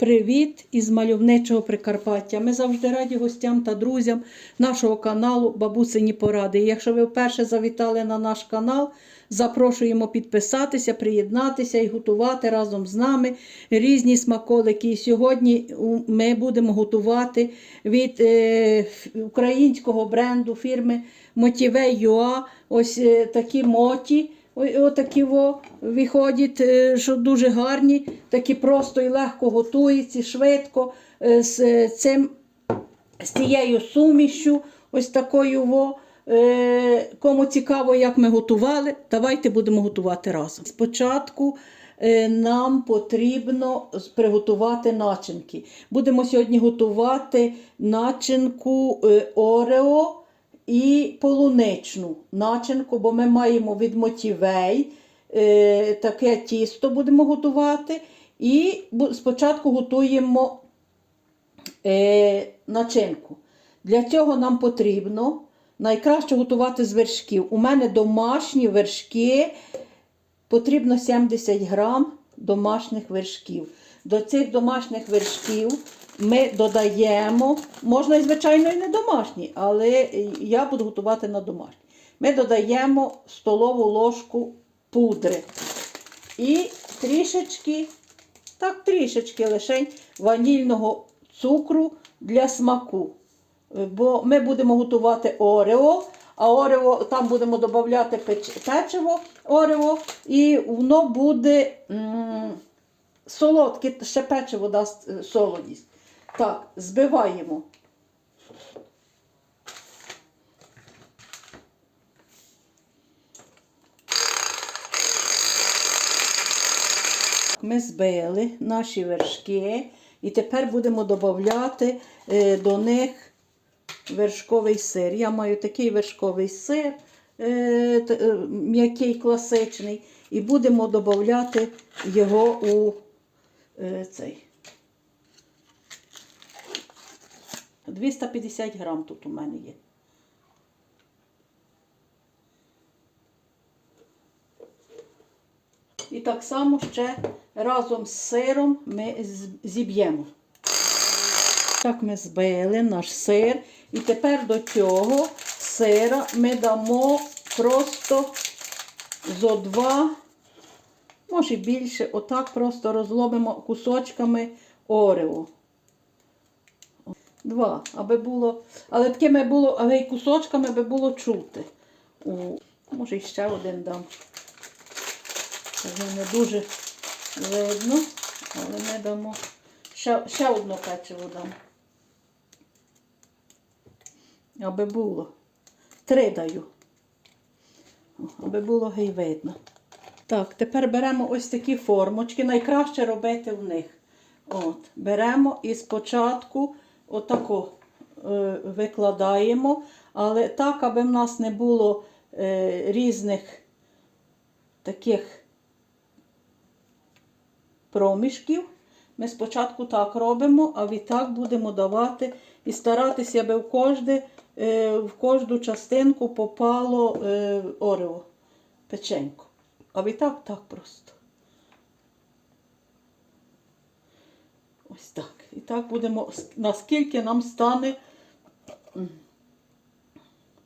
Привіт із мальовничого Прикарпаття. Ми завжди раді гостям та друзям нашого каналу Бабусині Поради. І якщо ви вперше завітали на наш канал, запрошуємо підписатися, приєднатися і готувати разом з нами різні смаколики. І сьогодні ми будемо готувати від е, українського бренду фірми Motivei.ua ось е, такі моті. Отакі во виходять, е, що дуже гарні, такі просто і легко готуються, швидко е, з е, цим, з цією сумішю, ось такою во. Кому цікаво, як ми готували, давайте будемо готувати разом. Спочатку нам потрібно приготувати начинки. Будемо сьогодні готувати начинку Орео і полуничну начинку, бо ми маємо від мотівей е, таке тісто будемо готувати. І спочатку готуємо е, начинку. Для цього нам потрібно найкраще готувати з вершків. У мене домашні вершки, потрібно 70 грам домашніх вершків. До цих домашніх вершків ми додаємо, можна звичайно і не домашні, але я буду готувати на домашні. Ми додаємо столову ложку пудри. І трішечки, так, трішечки лише ванільного цукру для смаку. Бо ми будемо готувати орео, а орео там будемо додати печ- печиво орео, і воно буде м, солодке, ще печиво дасть е, солодість. Так, збиваємо. Ми збили наші вершки і тепер будемо додати е, до них вершковий сир. Я маю такий вершковий сир, е, е, м'який класичний, і будемо додати його у цей. 250 грам тут у мене є. І так само ще разом з сиром ми зіб'ємо. Так ми збили наш сир. І тепер до цього сира ми дамо просто зо два, може більше, отак просто розломимо кусочками орео. Два, аби було, але такими було, але й кусочками аби було чути. У, може, ще один дам. Вже не дуже видно, але ми дамо ще, ще одне печиво дам. Аби було. Три даю. Аби було гей видно. Так, тепер беремо ось такі формочки. Найкраще робити в них. От, беремо і спочатку отако е, викладаємо, але так, аби в нас не було е, різних таких проміжків. Ми спочатку так робимо, а відтак будемо давати і старатися, аби в, кожне, е, в кожну частинку попало орео, печенько. А відтак так просто. Ось так. І так будемо, наскільки нам стане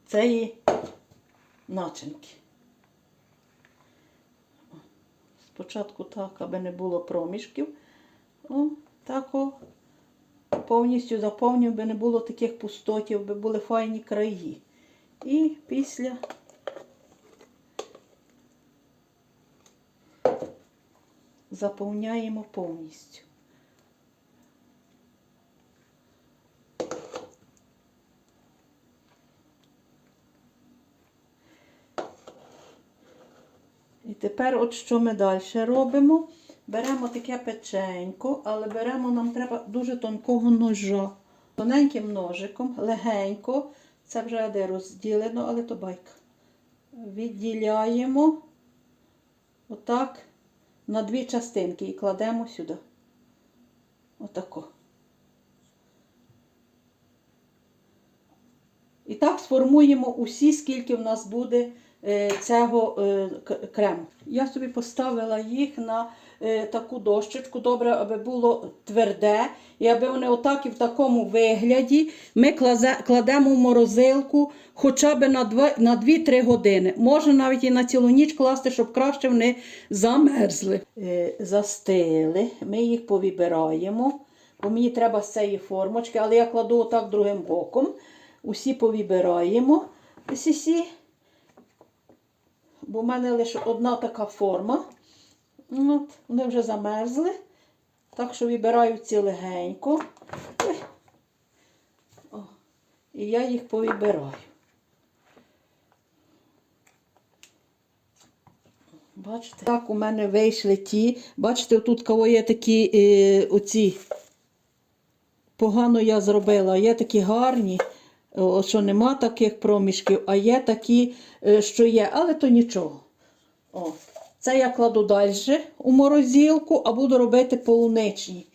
цієї начинки. Спочатку так, аби не було проміжків. О, так о, повністю заповнюємо, аби не було таких пустотів, аби були файні краї. І після заповняємо повністю. І тепер, от що ми далі робимо? Беремо таке печенько, але беремо, нам треба дуже тонкого ножа. Тоненьким ножиком, легенько, це вже де розділено, але то байка. Відділяємо отак на дві частинки і кладемо сюди. Отако. І так сформуємо усі, скільки в нас буде цього е, крему. Я собі поставила їх на е, таку дощечку, добре, аби було тверде, і аби вони отак і в такому вигляді ми кладемо в морозилку хоча б на, 2-3 години. Можна навіть і на цілу ніч класти, щоб краще вони замерзли. Е, застили, ми їх повибираємо, бо мені треба з цієї формочки, але я кладу отак другим боком. Усі повибираємо. Сісі. Бо в мене лише одна така форма. От, вони вже замерзли. Так що вибираю ці легенько. О, і я їх повибираю. Бачите? Так у мене вийшли ті. Бачите, тут кого є такі е, оці. Погано я зробила. Є такі гарні, що нема таких проміжків, а є такі, е, що є, але то нічого. О, це я кладу далі у морозилку, а буду робити полуничні.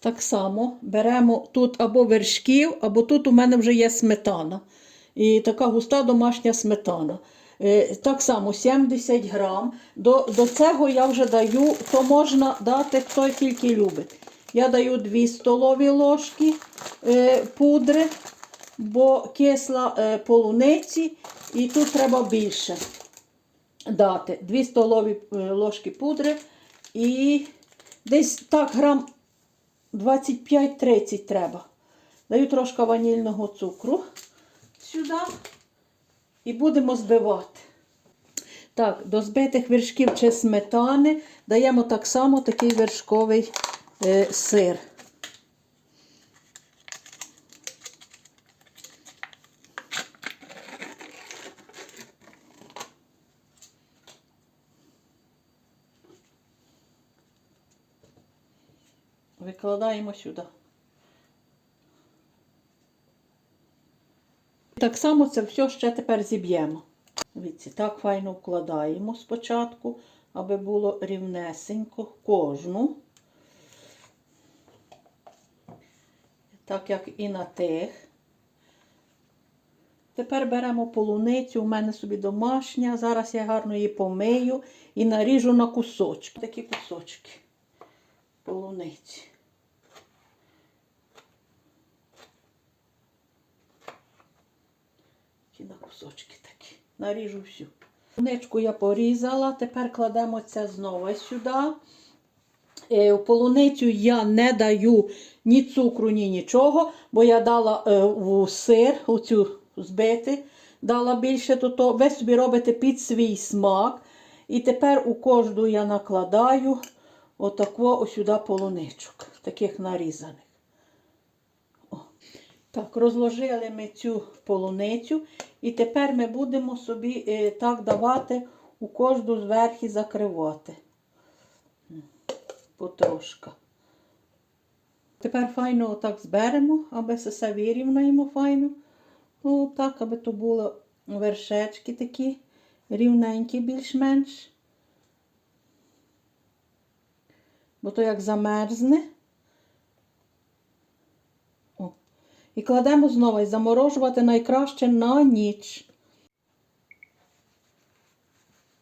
Так само беремо тут або вершків, або тут у мене вже є сметана. І така густа домашня сметана. Е, Так само 70 грам. До, до цього я вже даю, то можна дати, хто тільки любить. Я даю 2 столові ложки е, пудри, бо кисла е, полуниці, і тут треба більше дати 2 столові е, ложки пудри і десь так грам 25-30 треба. Даю трошки ванільного цукру сюди і будемо збивати. Так, до збитих вершків чи сметани даємо так само такий вершковий е, сир. Викладаємо сюди. Так само це все ще тепер зіб'ємо. Дивіться, так файно вкладаємо спочатку, аби було рівнесенько кожну. Так як і на тих. Тепер беремо полуницю, у мене собі домашня. Зараз я гарно її помию і наріжу на кусочки. Такі кусочки полуниці. На кусочки такі. Наріжу всю. Полуничку я порізала, тепер кладемо це знову сюди. Е, В полуницю я не даю ні цукру, ні нічого, бо я дала е, в сир, оцю збити, дала більше, то, то ви собі робите під свій смак. І тепер у кожну я накладаю отако ось сюди полуничок, таких нарізаних. Так, розложили ми цю полуницю, і тепер ми будемо собі е, так давати у кожну зверху закривати. Потрошка. Тепер файно отак зберемо, аби все все вирівнаємо файно. Ну, так, аби то було вершечки такі рівненькі більш-менш. Бо то як замерзне. О. І кладемо знову заморожувати найкраще на ніч.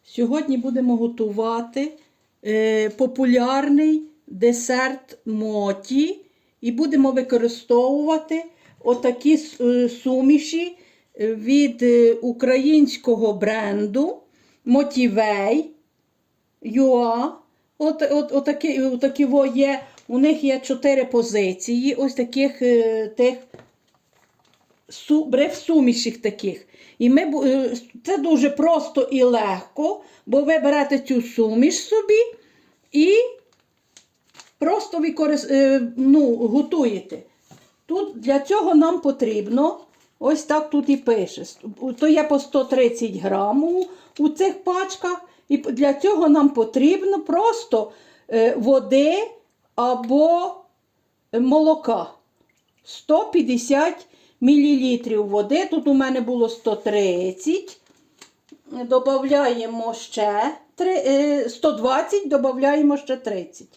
Сьогодні будемо готувати е, популярний десерт моті і будемо використовувати отакі е, суміші е, від українського бренду Мотівей Юа. От, от, отакі, отакі во є. У них є чотири позиції. Ось таких тих брев-сумішів таких. І ми, е, це дуже просто і легко, бо ви берете цю суміш собі і просто е, ну, готуєте. Тут для цього нам потрібно, ось так тут і пише, то є по 130 грамів у цих пачках. І для цього нам потрібно просто е, води або молока. 150 мл води. Тут у мене було 130. Додаємо ще е, 120, додаємо ще 30.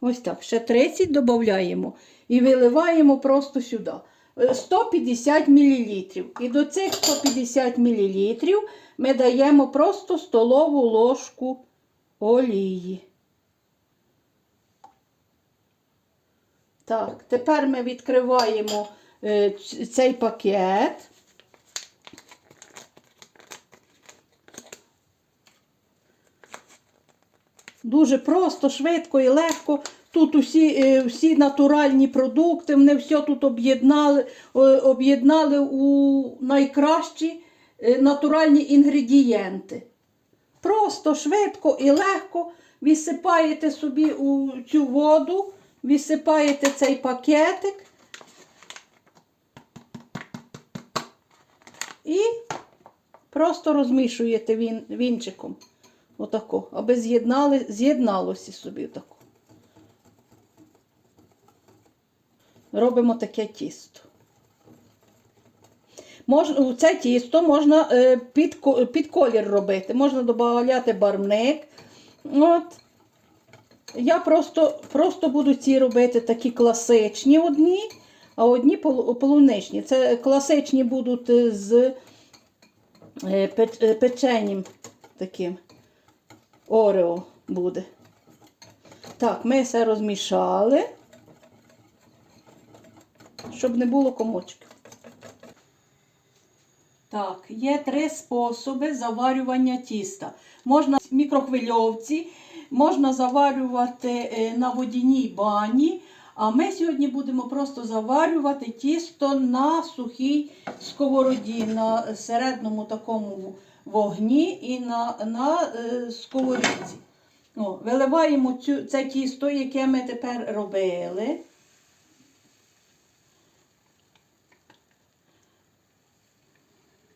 Ось так, ще 30 додаємо і виливаємо просто сюди. е, 150 мл. І до цих 150 мл ми даємо просто столову ложку олії. Так, тепер ми відкриваємо е, цей пакет. Дуже просто, швидко і легко. Тут усі, е, всі натуральні продукти, вони все тут об'єднали, об'єднали у найкращі е, натуральні інгредієнти. Просто, швидко і легко відсипаєте собі у цю воду, відсипаєте цей пакетик і просто розмішуєте він, вінчиком. Отако, аби з'єдналося собі отако. Робимо таке тісто. Можна, це тісто можна е, під, під колір робити. Можна додати барвник. От. Я просто, просто буду ці робити такі класичні одні, а одні полуничні. Це класичні будуть е, з е, е, печенням таким. Орео буде. Так, ми все розмішали, щоб не було комочків. Так, є три способи заварювання тіста. Можна в мікрохвильовці, можна заварювати е, на водяній бані. А ми сьогодні будемо просто заварювати тісто на сухій сковороді, на середньому такому вогні і на, на е, сковорідці. О, виливаємо цю, це тісто, яке ми тепер робили.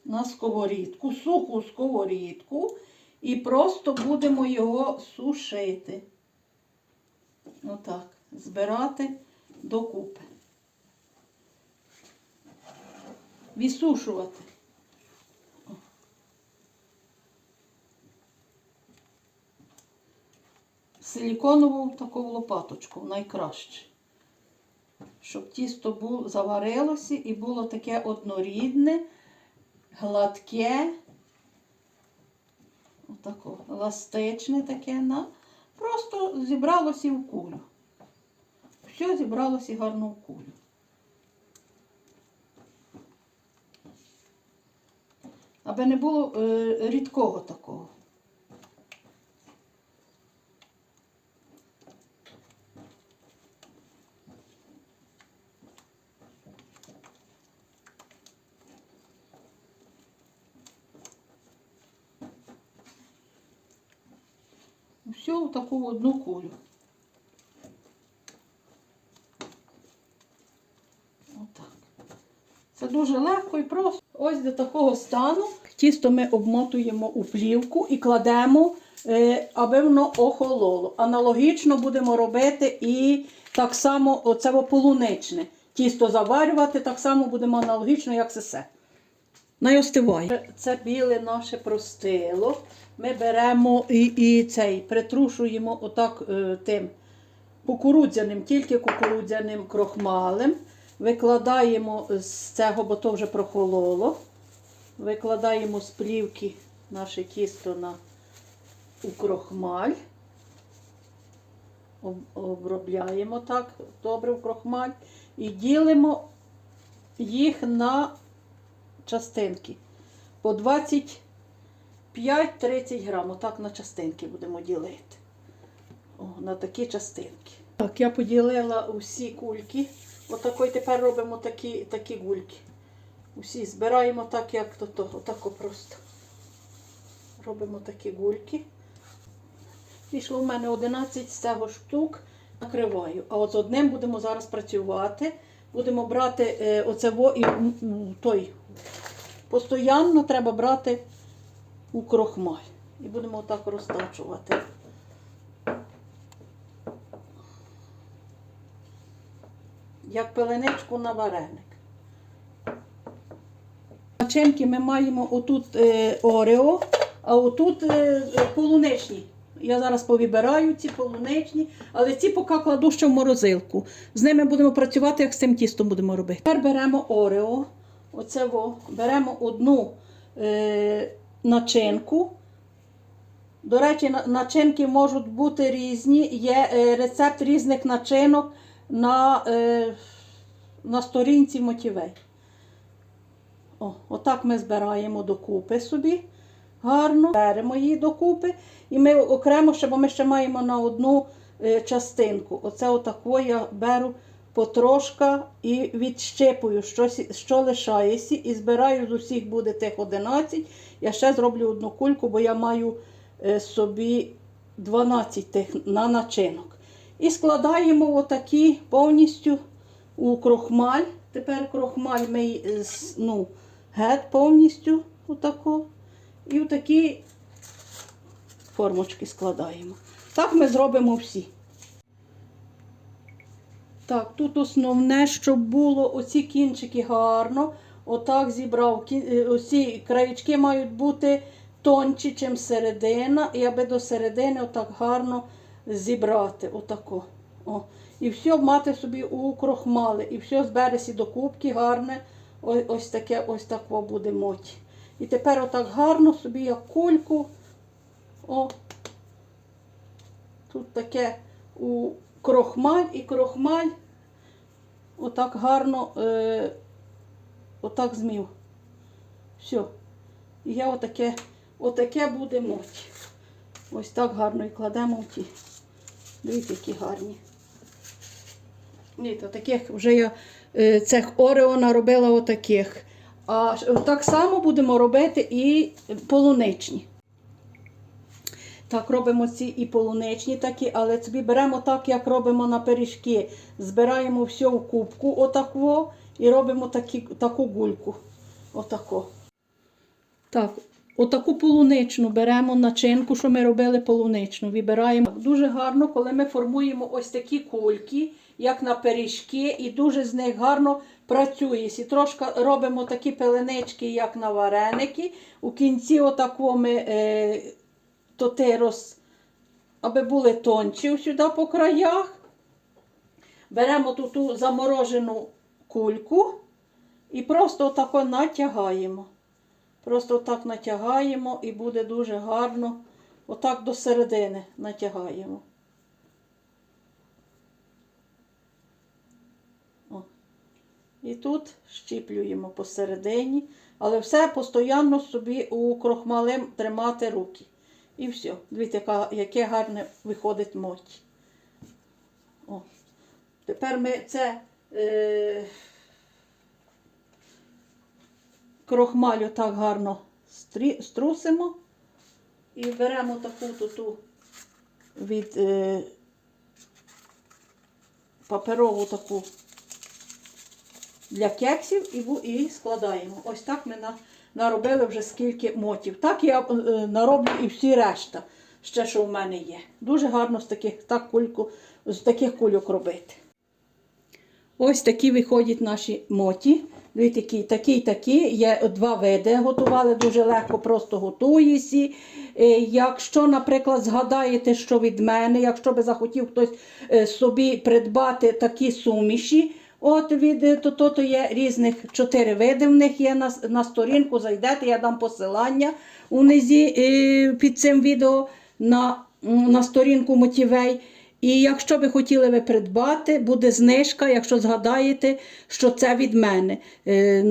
на сковорідку, суху сковорідку, і просто будемо його сушити. Отак, збирати докупи. Відсушувати. Силіконову таку лопаточку найкраще. Щоб тісто заварилося і було таке однорідне гладке, отако, ластичне таке, на, просто зібралося в кулю. Все зібралося гарно в кулю. Аби не було е, рідкого такого. Все в таку одну кулю. Це дуже легко і просто. Ось до такого стану. Тісто ми обмотуємо у плівку і кладемо, е, аби воно охололо. Аналогічно будемо робити і так само оце полуничне. Тісто заварювати, так само будемо аналогічно, як сесе. Найостиває. Це біле наше простило. Ми беремо і, і цей, притрушуємо отак е, тим кукурудзяним, тільки кукурудзяним крохмалем. Викладаємо з цього, бо то вже прохололо. Викладаємо з плівки наше тісто на у крохмаль. Об- Обробляємо так добре в крохмаль і ділимо їх на частинки по 25-30 грам. Отак на частинки будемо ділити. О, на такі частинки. Так, я поділила усі кульки. Отако й тепер робимо такі, такі гульки. Усі збираємо так, як то того. Отако просто. Робимо такі гульки. Вийшло в мене 11 з цього штук. Накриваю. А от з одним будемо зараз працювати. Будемо брати е, оце і той. Постоянно треба брати у крохмаль. І будемо отак розтачувати. Як пеленичку на вареник. Начинки ми маємо отут е, орео, а отут е, полуничні Я зараз повибираю ці полуничні, але ці поки кладу ще в морозилку. З ними будемо працювати, як з цим тістом будемо робити. Тепер беремо орео. Оце во. Беремо одну е, начинку. До речі, начинки можуть бути різні. Є е, рецепт різних начинок на, е, на сторінці Мотівей. О, отак ми збираємо докупи собі. Гарно. Беремо її докупи. І ми окремо ще, бо ми ще маємо на одну е, частинку. Оце отако я беру потрошка і відщипую, що, що лишається. І збираю з усіх буде тих 11. Я ще зроблю одну кульку, бо я маю е, собі 12 тих на начинок. І складаємо отакі повністю у крохмаль. Тепер крохмаль ми е, ну, геть повністю отако. І в такі формочки складаємо. Так ми зробимо всі. Так, тут основне, щоб було оці кінчики гарно. Отак зібрав. Е, Оці краєчки мають бути тонші, чим середина. І аби до середини отак гарно зібрати. Отако. О. І все мати собі у крохмали. І все збереться до кубки гарне. Ось таке ось тако буде моті. І тепер отак гарно собі як кульку. О. Тут таке у крохмаль і крохмаль. Отак гарно, е, отак змів. Все. І я отаке, отаке буде моті. Ось так гарно і кладемо в ті. Дивіться, які гарні. Ні, то таких вже я е, цих орео наробила отаких. А так само будемо робити і полуничні. Так, робимо ці і полуничні такі, але собі беремо так, як робимо на пиріжки. Збираємо все в кубку, отако, і робимо такі, таку гульку. Отако. Так, отаку полуничну беремо начинку, що ми робили полуничну. Вибираємо дуже гарно, коли ми формуємо ось такі кульки, як на пиріжки, і дуже з них гарно працює. І трошки робимо такі пеленички, як на вареники. У кінці отако ми е, то ти роз, аби були тонші сюди по краях. Беремо ту, ту заморожену кульку і просто отако натягаємо. Просто отак натягаємо і буде дуже гарно. Отак до середини натягаємо. О. І тут щіплюємо посередині, але все постійно собі у крохмалем тримати руки. І все. Дивіться, яке гарне виходить моті. О. Тепер ми це е, крохмалю так гарно струсимо і беремо таку ту від е, паперову таку для кексів і, і складаємо. Ось так ми на, наробили вже скільки мотів. Так я е, нароблю і всі решта, ще що в мене є. Дуже гарно з таких, так кульку, з таких кульок робити. Ось такі виходять наші моті. Дивіться, такі, такі, такі. Є два види. Готували дуже легко, просто готуєсі. Е, Якщо, наприклад, згадаєте, що від мене, якщо би захотів хтось е, собі придбати такі суміші, от від е, то, то, то є різних чотири види. В них є на, на сторінку. Зайдете, я дам посилання унизі е, під цим відео на, на сторінку Мотівей. І якщо ви хотіли ви придбати, буде знижка, якщо згадаєте, що це від мене. Е,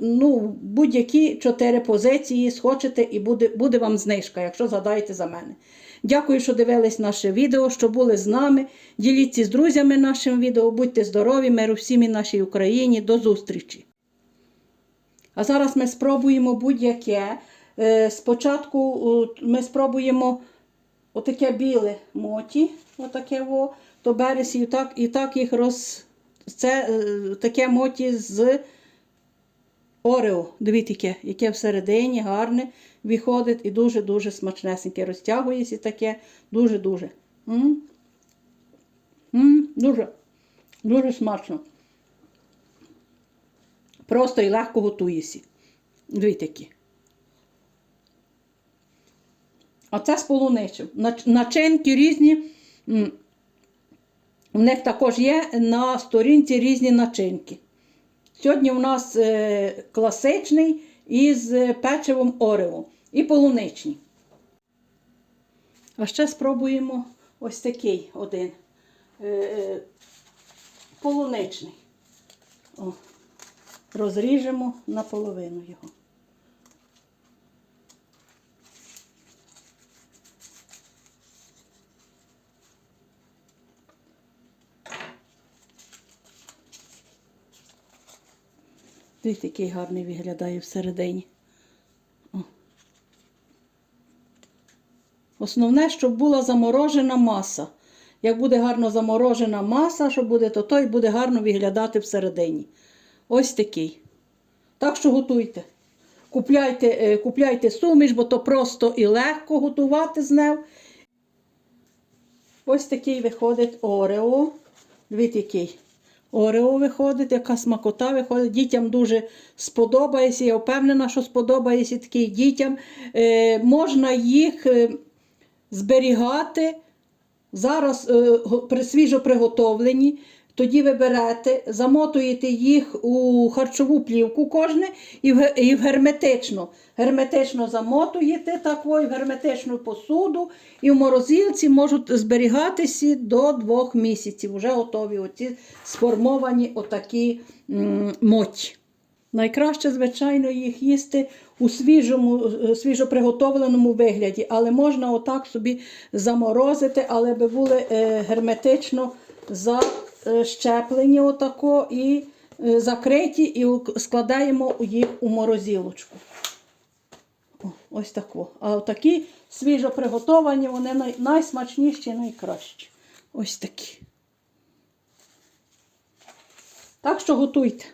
ну, будь-які чотири позиції схочете і буде, буде вам знижка, якщо згадаєте за мене. Дякую, що дивились наше відео, що були з нами. Діліться з друзями нашим відео. Будьте здорові, миру всім і нашій Україні. До зустрічі! А зараз ми спробуємо будь-яке. Е, Спочатку ми спробуємо отаке біле моті, отаке во, то береш і так, і так їх роз. Це е, таке моті з Орео. Дивіться, яке, всередині гарне виходить і дуже-дуже смачнесеньке. Розтягується таке дуже-дуже. Дуже, дуже смачно. Просто і легко готується. Дивіться які. А це з полуничим. Начинки різні. У них також є на сторінці різні начинки. Сьогодні у нас е, класичний із е, печивом Орео і полуничний. А ще спробуємо ось такий один е, полуничний. О, розріжемо наполовину його. Дивіться, який гарний виглядає всередині. О. Основне, щоб була заморожена маса. Як буде гарно заморожена маса, що буде, то той буде гарно виглядати всередині. Ось такий. Так що готуйте. Купляйте, е, купляйте суміш, бо то просто і легко готувати з нею. Ось такий виходить Орео. Дивіться, який. Орео виходить, яка смакота виходить. Дітям дуже сподобається. Я впевнена, що сподобається такий дітям. Е, можна їх е, зберігати. Зараз е, при- свіжо приготовлені. Тоді ви берете, замотуєте їх у харчову плівку кожне і в, і в герметичну. Герметично замотуєте тако, і в герметичну посуду, і в морозилці можуть зберігатися до двох місяців. Вже готові оці сформовані отакі моті. Найкраще, звичайно, їх їсти у свіжому, е, свіжоприготовленому вигляді, але можна отак собі заморозити, але би були е, герметично защеплені отако і е, закриті, і складаємо їх у морозилочку. Ось тако. А такі свіжо приготовані, вони най, найсмачніші, найкращі. Ось такі. Так що готуйте.